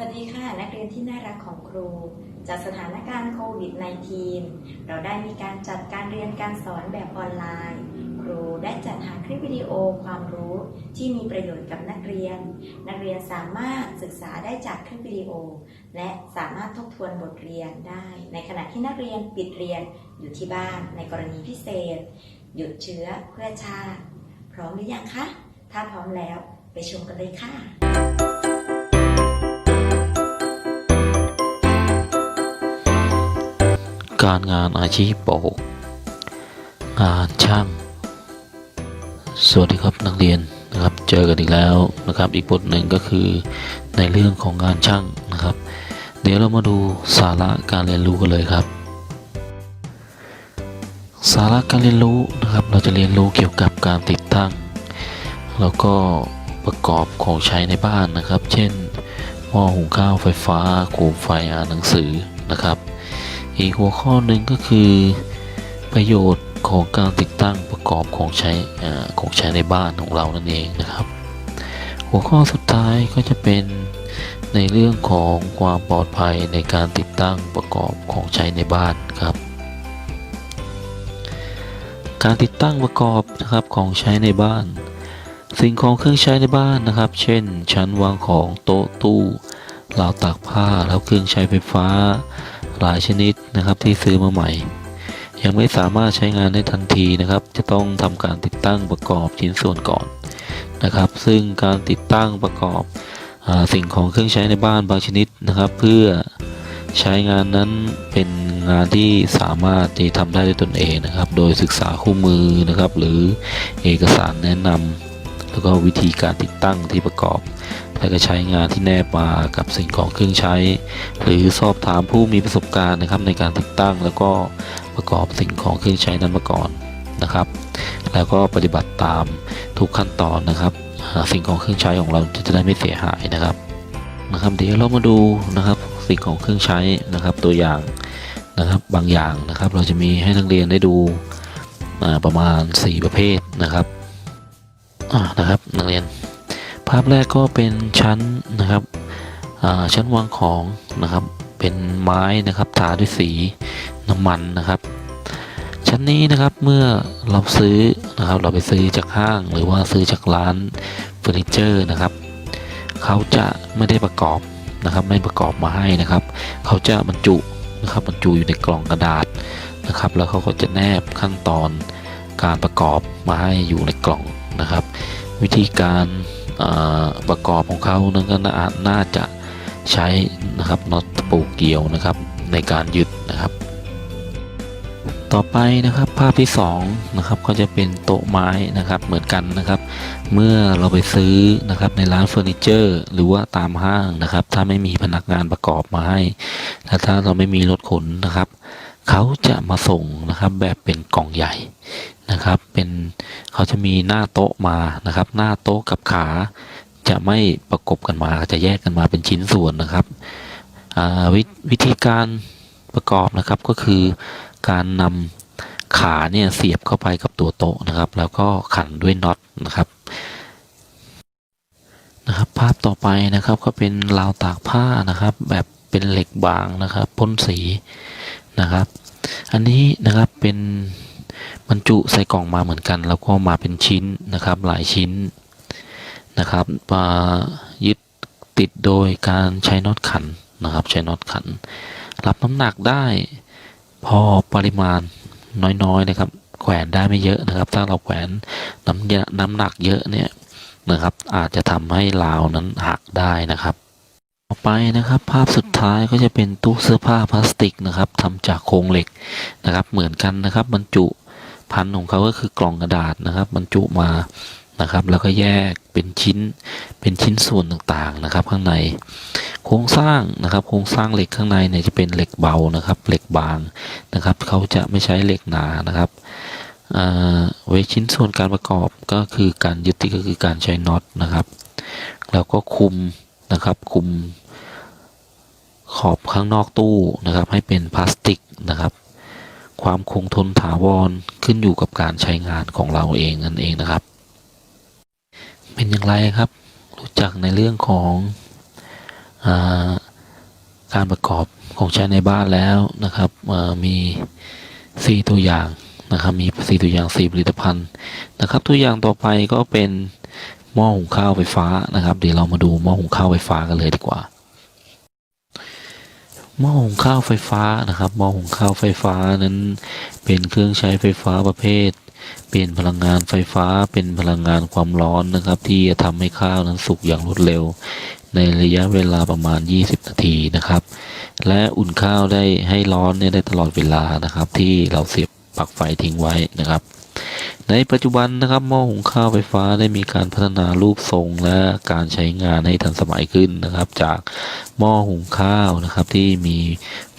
วัสดีค่ะ นักเรียนที่น่ารักของครู จากสถานการณ์โควิด -19 เราได้มีการจัดการเรียนการสอนแบบออนไลน์ ครูได้จัดหาคลิปวิดีโอความรู้ที่มีประโยชน์กับนักเรียน นักเรียนสามารถศึกษาได้จากคลิปวิดีโอ และสามารถทบทวนบทเรียนได้ ในขณะที่นักเรียนปิดเรียนอยู่ที่บ้านในกรณีพิเศษ หยุดเชื้อเพื่อชาติ พร้อมหรือยังคะ ถ้าพร้อมแล้วไปชมกันเลยค่ะ การงานอาชีพป .6 งานช่าง สวัสดีครับนักเรียนนะครับ เจอกันอีกแล้วนะครับ อีกบทหนึ่งก็คือในเรื่องของงานช่างนะครับ เดี๋ยวเรามาดูสาระการเรียนรู้กันเลยครับ สาระการเรียนรู้นะครับ เราจะเรียนรู้เกี่ยวกับการติดตั้ง แล้วก็ประกอบของใช้ในบ้านนะครับ เช่นหม้อหุงข้าวไฟฟ้าโคมไฟอ่านหนังสือนะครับ อีกหัวข้อหนึ่งก็คือประโยชน์ของการติดตั้งประกอบของใช้ของใช้ในบ้านของเรานั่นเองนะครับ หัวข้อสุดท้ายก็จะเป็นในเรื่องของความปลอดภัยในการติดตั้งประกอบของใช้ในบ้านครับ การติดตั้งประกอบนะครับของใช้ในบ้าน สิ่งของเครื่องใช้ในบ้านนะครับ เช่น ชั้นวางของโต๊ะตู้ราวตากผ้าแล้วเครื่องใช้ไฟฟ้า หลายชนิดนะครับที่ซื้อมาใหม่ ยังไม่สามารถใช้งานได้ทันทีนะครับ จะต้องทำการติดตั้งประกอบชิ้นส่วนก่อนนะครับ ซึ่งการติดตั้งประกอบอสิ่งของเครื่องใช้ในบ้านบางชนิดนะครับ เพื่อใช้งานนั้นเป็นงานที่สามารถที่ทำได้ด้วยตนเองนะครับ โดยศึกษาคู่มือนะครับ หรือเอกสารแนะนำแล้วก็วิธีการติดตั้งที่ประกอบ และก็ใช้งานที่แนบมากับสิ่งของเครื่องใช้ หรือสอบถามผู้มีประสบการณ์นะครับในการติดตั้ง แล้วก็ประกอบสิ่งของเครื่องใช้นั้นมาก่อนนะครับ แล้วก็ปฏิบัติตามทุกขั้นตอนนะครับ สิ่งของเครื่องใช้ของเราจะได้ไม่เสียหายนะครับนะครับเดี๋ยวเรามาดูนะครับสิ่งของเครื่องใช้นะครับตัวอย่างนะครับบางอย่างนะครับ เราจะมีให้นักเรียนได้ดูประมาณ 4 ประเภทนะครับนะครับนักเรียน ภาพแรกก็เป็นชั้นนะครับอ่าชั้นวางของนะครับ เป็นไม้นะครับทาด้วยสีน้ำมันนะครับ ชั้นนี้นะครับเมื่อเราซื้อนะครับเราไปซื้อจากห้างหรือว่าซื้อจากร้านเฟอร์นิเจอร์นะครับเขาจะไม่ได้ประกอบนะครับ ไม่ประกอบมาให้นะครับ เขาจะบรรจุนะครับบรรจุอยู่ในกล่องกระดาษนะครับ แล้วเขาก็จะแนบขั้นตอนการประกอบมาให้อยู่ในกล่องนะครับ วิธีการ ประกอบของเขานั้นก็น่าจะใช้นะครับน็อตปูเกี่ยวนะครับในการยึดนะครับ ต่อไปนะครับภาพที่2นะครับก็จะเป็นโต๊ะไม้นะครับเหมือนกันนะครับ เมื่อเราไปซื้อนะครับในร้านเฟอร์นิเจอร์หรือว่าตามห้างนะครับ ถ้าไม่มีพนักงานประกอบมาให้และถ้าเราไม่มีรถขนนะครับเขาจะมาส่งนะครับแบบเป็นกล่องใหญ่ นะครับ เป็นเขาจะมีหน้าโต๊ะมานะครับ หน้าโต๊ะกับขาจะไม่ประกบกันมาจะแยกกันมาเป็นชิ้นส่วนนะครับวิวิธีการประกอบนะครับก็คือการนำขาเนี่ยเสียบเข้าไปกับตัวโต๊ะนะครับ แล้วก็ขันด้วยน็อตนะครับนะครับ ภาพต่อไปนะครับก็เป็นราวตากผ้านะครับ แบบเป็นเหล็กบางนะครับพ่นสีนะครับ อันนี้นะครับเป็น บรรจุใส่กล่องมาเหมือนกัน แล้วก็มาเป็นชิ้นนะครับหลายชิ้นนะครับมายึดติดโดยการใช้น็อตขันนะครับ ใช้น็อตขัน รับน้ำหนักได้พอปริมาณน้อยๆนะครับ แขวนได้ไม่เยอะนะครับ ถ้าเราแขวนน้ำน้ำหนักเยอะเนี่ยนะครับ อาจจะทำให้ราวนั้นหักได้นะครับต่อไปนะครับ ภาพสุดท้ายก็จะเป็นตู้เสื้อผ้าพลาสติกนะครับทำจากโครงเหล็กนะครับ เหมือนกันนะครับบรรจุ พันธุ์ของเขาก็คือกล่องกระดาษนะครับบรรจุมานะครับ แล้วก็แยกเป็นชิ้นเป็นชิ้นส่วนต่างๆนะครับ ข้างใน โครงสร้างนะครับ โครงสร้างเหล็กข้างในเนี่ยจะเป็นเหล็กเบานะครับ เหล็กบางนะครับ เขาจะไม่ใช้เหล็กหนานะครับอ่าไว้ชิ้นส่วนการประกอบก็คือการยึดติดก็คือการใช้น็อตนะครับแล้วก็คุมนะครับคุมขอบข้างนอกตู้นะครับ ให้เป็นพลาสติกนะครับ ความคงทนถาวรขึ้นอยู่กับการใช้งานของเราเองนั่นเองนะครับ เป็นอย่างไรครับ รู้จักในเรื่องของอาการประกอบของใช้ในบ้านแล้วนะครับมีสี่ตัวอย่างนะครับมีสี่ตัวอย่างสี่ผลิตภัณฑ์นะครับ ตัวอย่างต่อไปก็เป็นหม้อหุงข้าวไฟฟ้านะครับ เดี๋ยวเรามาดูหม้อหุงข้าวไฟฟ้ากันเลยดีกว่า หม้อหุงข้าวไฟฟ้านะครับหม้อหุงข้าวไฟฟ้านั้นเป็นเครื่องใช้ไฟฟ้าประเภท เปลี่ยนพลังงานไฟฟ้าเป็นพลังงานความร้อนนะครับ ที่จะทำให้ข้าวนั้นสุกอย่างรวดเร็ว ในระยะเวลาประมาณ 20 นาทีนะครับ และอุ่นข้าวได้ให้ร้อนเนี่ยได้ตลอดเวลานะครับ ที่เราเสียบปลั๊กไฟทิ้งไว้นะครับ ในปัจจุบันนะครับหม้อหุงข้าวไฟฟ้าได้มีการพัฒนารูปทรงและการใช้งานให้ทันสมัยขึ้นนะครับ จากหม้อหุงข้าวนะครับที่มี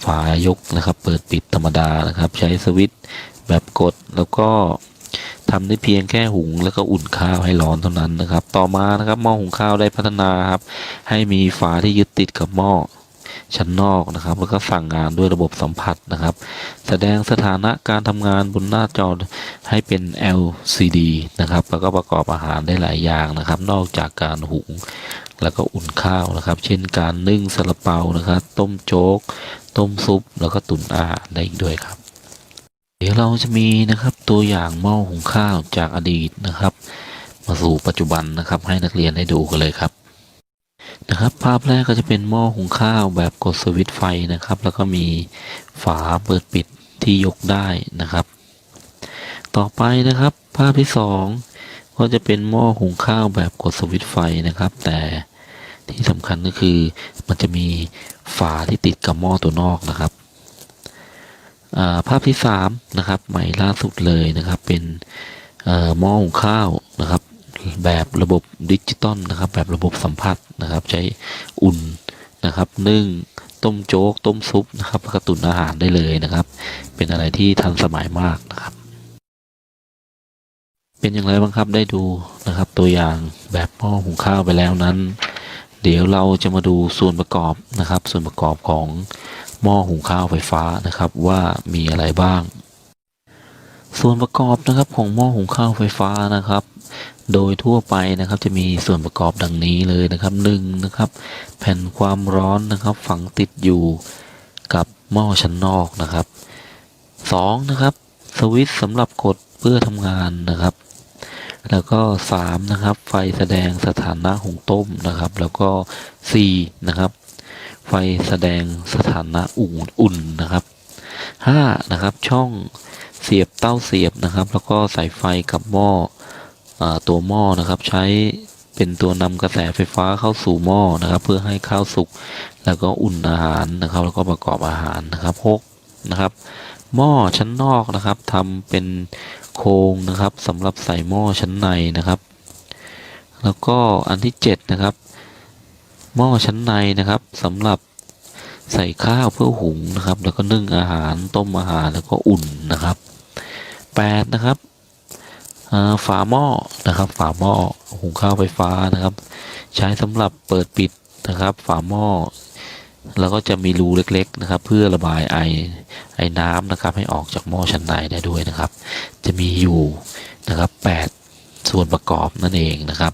ฝายกนะครับ เปิดปิดธรรมดานะครับ ใช้สวิตช์แบบกดแล้วก็ทำได้เพียงแค่หุงแล้วก็อุ่นข้าวให้ร้อนเท่านั้นนะครับ ต่อมานะครับหม้อหุงข้าวได้พัฒนาครับ ให้มีฝาที่ยึดติดกับหม้อ ชั้นนอกนะครับ แล้วก็สั่งงานด้วยระบบสัมผัสนะครับ แสดงสถานะการทำงานบนหน้าจอให้เป็น LCD นะครับ แล้วก็ประกอบอาหารได้หลายอย่างนะครับ นอกจากการหุงแล้วก็อุ่นข้าวนะครับ เช่นการนึ่งซาลาเปานะครับ ต้มโจ๊ก ต้มซุป แล้วก็ตุ๋นอาหารได้อีกด้วยครับ เดี๋ยวเราจะมีนะครับตัวอย่างหม้อหุงข้าวจากอดีตนะครับ มาสู่ปัจจุบันนะครับ ให้นักเรียนได้ดูกันเลยครับ นะครับ ภาพแรกก็จะเป็นหม้อหุงข้าวแบบกดสวิตช์ไฟนะครับ แล้วก็มีฝาเปิดปิดที่ยกได้นะครับ ต่อไปนะครับ ภาพที่สองก็จะเป็นหม้อหุงข้าวแบบกดสวิตช์ไฟนะครับ แต่ที่สำคัญก็คือมันจะมีฝาที่ติดกับหม้อตัวนอกนะครับภาพที่สามนะครับใหม่ล่าสุดเลยนะครับ เป็นหม้อหุงข้าวนะครับ แบบระบบดิจิตอลนะครับ แบบระบบสัมผัสนะครับ ใช้อุ่นนะครับนึ่งต้มโจ๊ก ต้มซุปนะครับแล้วก็ตุ๋นอาหารได้เลยนะครับ เป็นอะไรที่ทันสมัยมากนะครับ เป็นอย่างไรบ้างครับได้ดูนะครับ ตัวอย่างแบบหม้อหุงข้าวไปแล้วนั้น เดี๋ยวเราจะมาดูส่วนประกอบนะครับ ส่วนประกอบของหม้อหุงข้าวไฟฟ้านะครับ ว่ามีอะไรบ้าง ส่วนประกอบนะครับของหม้อหุงข้าวไฟฟ้านะครับ โดยทั่วไปนะครับจะมีส่วนประกอบดังนี้เลยนะครับหนึ่งนะครับ แผ่นความร้อนนะครับ ฝังติดอยู่กับหม้อชั้นนอกนะครับสองนะครับ สวิตช์สำหรับกดเพื่อทำงานนะครับ แล้วก็สามนะครับ ไฟแสดงสถานะหุงต้มนะครับ แล้วก็สี่นะครับ ไฟแสดงสถานะอุ่นอุ่นนะครับห้านะครับช่อง เสียบเต้าเสียบนะครับ แล้วก็ใส่ไฟกับหม้ออตัวหม้อนะครับ ใช้เป็นตัวนำกระแสไฟฟ้าเข้าสู่หม้อนะครับ เพื่อให้ข้าวสุกแล้วก็อุ่นอาหารนะครับ แล้วก็ประกอบอาหารนะครับหกนะครับ หม้อชั้นนอกนะครับทำเป็นโครงนะครับสำหรับใส่หม้อชั้นในนะครับ แล้วก็อันที่เจ็ดนะครับหม้อชั้นในนะครับสำหรับใส่ข้าวเพื่อหุงนะครับ แล้วก็นึ่งอาหารต้มอาหารแล้วก็อุ่นนะครับ แปดนะครับฝาหม้อนะครับ ฝาหม้อหุงข้าวไฟฟ้านะครับ ใช้สำหรับเปิดปิดนะครับ ฝาหม้อแล้วก็จะมีรูเล็กๆนะครับ เพื่อระบายไอไอน้ำนะครับ ให้ออกจากหม้อชั้นในได้ด้วยนะครับ จะมีอยู่นะครับแปดส่วนประกอบนั่นเองนะครับ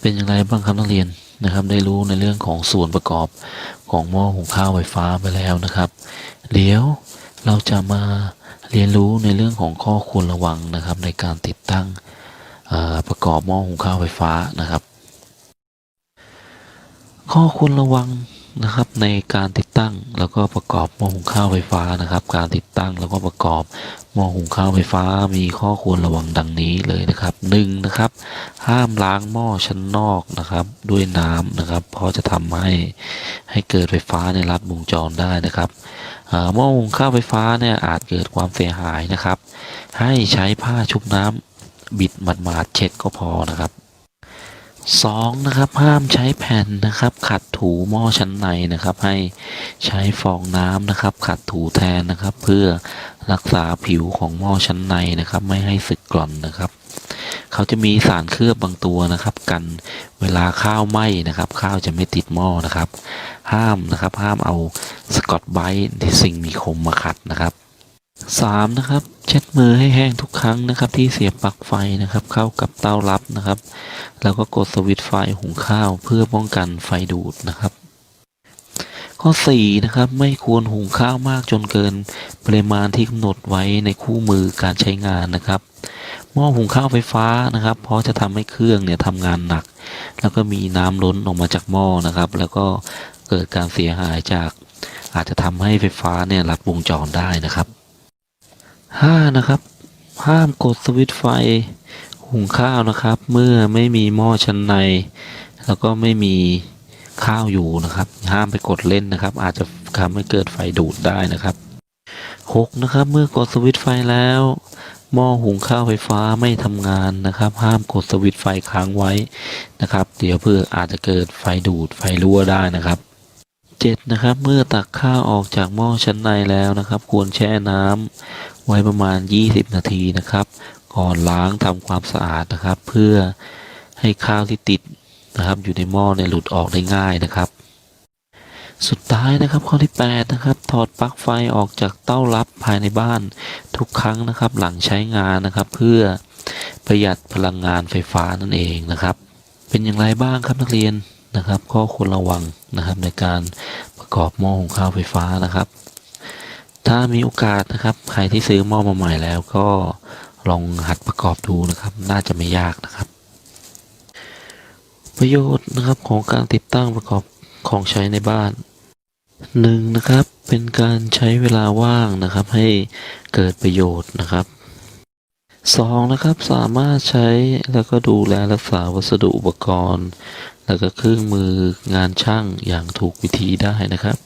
เป็นอย่างไรบ้างครับนักเรียนนะครับได้รู้ในเรื่องของส่วนประกอบของหม้อหุงข้าวไฟฟ้าไปแล้วนะครับ เดี๋ยวเราจะมา เรียนรู้ในเรื่องของข้อควรระวังนะครับ ในการติดตั้งประกอบหม้อหุงข้าวไฟฟ้านะครับ ข้อควรระวังนะครับในการติด ตั้งแล้วก็ประกอบหม้อหุงข้าวไฟฟ้านะครับ การติดตั้งแล้วก็ประกอบหม้อหุงข้าวไฟฟ้ามีข้อควรระวังดังนี้เลยนะครับหนึ่งนะครับ ห้ามล้างหม้อชั้นนอกนะครับ ด้วยน้ำนะครับ เพราะจะทำให้ให้เกิดไฟฟ้าในรัดวงจรได้นะครับหม้อหุงข้าวไฟฟ้าเนี่ยอาจเกิดความเสียหายนะครับ ให้ใช้ผ้าชุบน้ำบิดหมาดๆเช็ดก็พอนะครับ สองนะครับ ห้ามใช้แผ่นนะครับ ขัดถูหม้อชั้นในนะครับ ให้ใช้ฟองน้ำนะครับ ขัดถูแทนนะครับ เพื่อรักษาผิวของหม้อชั้นในนะครับ ไม่ให้สึกกร่อนนะครับ เขาจะมีสารเคลือบบางตัวนะครับ กันเวลาข้าวไหม้นะครับ ข้าวจะไม่ติดหม้อนะครับ ห้ามนะครับ ห้ามเอาสกอตไบรท์ที่สิ่งมีคมมาขัดนะครับ 3. นะครับ เช็ดมือให้แห้งทุกครั้งนะครับ ที่เสียบปลั๊กไฟนะครับ เข้ากับเตารับนะครับ แล้วก็กดสวิตช์ไฟหุงข้าว เพื่อป้องกันไฟดูดนะครับ ข้อ 4 นะครับ ไม่ควรหุงข้าวมากจนเกินปริมาณที่กำหนดไว้ในคู่มือการใช้งานนะครับหม้อหุงข้าวไฟฟ้านะครับ เพราะจะทำให้เครื่องเนี่ยทำงานหนัก แล้วก็มีน้ำล้นออกมาจากหม้อนะครับ แล้วก็เกิดการเสียหายจาก อาจจะทำให้ไฟฟ้าเนี่ยลัดวงจรได้นะครับ 5. นะครับ ห้ามกดสวิตช์ไฟหุงข้าวนะครับ เมื่อไม่มีหม้อชั้นใน แล้วก็ไม่มีข้าวอยู่นะครับ ห้ามไปกดเล่นนะครับ อาจจะทำให้เกิดไฟดูดได้นะครับ 6. นะครับเมื่อกดสวิตช์ไฟแล้ว หม้อหุงข้าวไฟฟ้าไม่ทำงานนะครับ ห้ามกดสวิตช์ไฟค้างไว้นะครับ เดี๋ยวเพื่ออาจจะเกิดไฟดูดไฟรั่วได้นะครับ 7. นะครับเมื่อตักข้าวออกจากหม้อชั้นในแล้วนะครับ ควรแช่น้ำไว้ประมาณ 20 นาทีนะครับ ก่อนล้างทำความสะอาดนะครับ เพื่อให้ข้าวที่ติดนะครับ อยู่ในหม้อเนี่ยหลุดออกได้ง่ายนะครับ สุดท้ายนะครับข้อที่ 8 นะครับ ถอดปลั๊กไฟออกจากเต้ารับภายในบ้านทุกครั้งนะครับ หลังใช้งานนะครับ เพื่อประหยัดพลังงานไฟฟ้านั่นเองนะครับ เป็นอย่างไรบ้างครับนักเรียน นะครับข้อควรระวังนะครับในการประกอบหม้อหุงข้าวไฟฟ้านะครับ ถ้ามีโอกาสนะครับใครที่ซื้อหม้อมาใหม่แล้วก็ลองหัดประกอบดูนะครับ น่าจะไม่ยากนะครับ ประโยชน์นะครับของการติดตั้งประกอบของใช้ในบ้านหนึ่งนะครับเป็นการใช้เวลาว่างนะครับให้เกิดประโยชน์นะครับสองนะครับสามารถใช้แล้วก็ดูแลรักษาวัสดุอุปกรณ์ แล้วก็เครื่องมืองานช่างอย่างถูกวิธีได้นะครับ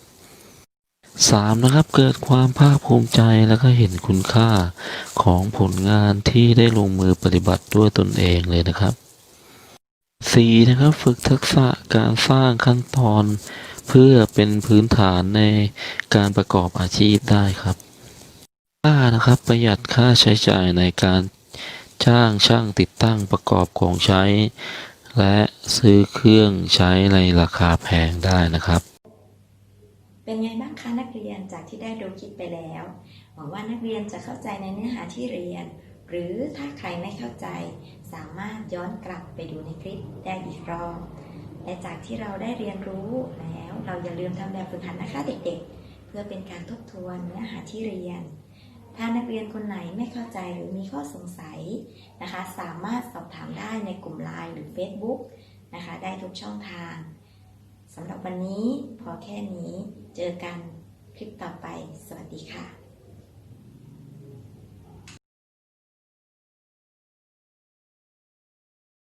3. นะครับเกิดความภาคภูมิใจแล้วก็เห็นคุณค่าของผลงานที่ได้ลงมือปฏิบัติด้วยตนเองเลยนะครับ 4. นะครับฝึกทักษะการสร้างขั้นตอนเพื่อเป็นพื้นฐานในการประกอบอาชีพได้ครับ 5. นะครับประหยัดค่าใช้จ่ายในการจ้างช่างติดตั้งประกอบของใช้ และซื้อเครื่องใช้ในราคาแพงได้นะครับ เป็นไงบ้างคะนักเรียนจากที่ได้ดูคลิปไปแล้ว หวังว่านักเรียนจะเข้าใจในเนื้อหาที่เรียน หรือถ้าใครไม่เข้าใจ สามารถย้อนกลับไปดูในคลิปได้อีกรอบและจากที่เราได้เรียนรู้แล้วเราอย่าลืมทำแบบฝึกหัดนะคะเด็กๆ เพื่อเป็นการทบทวนเนื้อหาที่เรียน ถ้านักเรียนคนไหนไม่เข้าใจหรือมีข้อสงสัยนะคะ สามารถสอบถามได้ในกลุ่ม LINE หรือ Facebook นะคะ ได้ทุกช่องทางสำหรับวันนี้พอแค่นี้ เจอกันคลิปต่อไป สวัสดีค่ะ